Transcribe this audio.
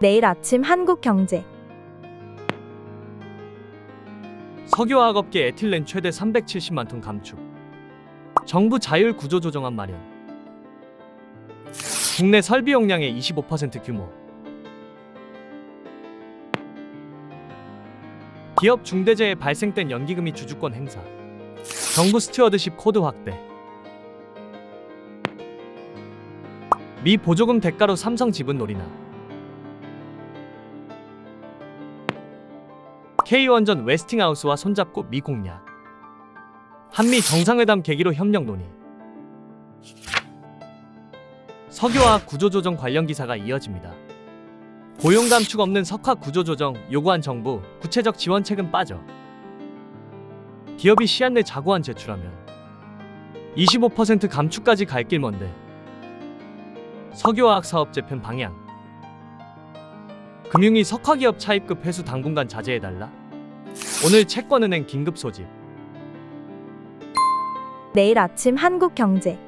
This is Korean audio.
내일 아침 한국경제 석유화학업계 에틸렌 최대 370만 톤 감축. 정부 자율 구조 조정안 마련. 국내 설비 용량의 25% 규모. 기업 중대재해 발생된 연기금이 주주권 행사. 정부 스튜어드십 코드 확대. 미 보조금 대가로 삼성 지분 놀이나. K원전 웨스팅하우스와 손잡고 미 공략. 한미 정상회담 계기로 협력 논의. 석유화학 구조조정 관련 기사가 이어집니다. 고용 감축 없는 석화 구조조정 요구한 정부 구체적 지원책은 빠져. 기업이 시한 내 자구안 제출하면 25% 감축까지 갈 길 먼데. 석유화학 사업 재편 방향. 금융위 석화기업 차입급 회수 당분간 자제해달라. 오늘 채권은행 긴급 소집. 내일 아침 한국 경제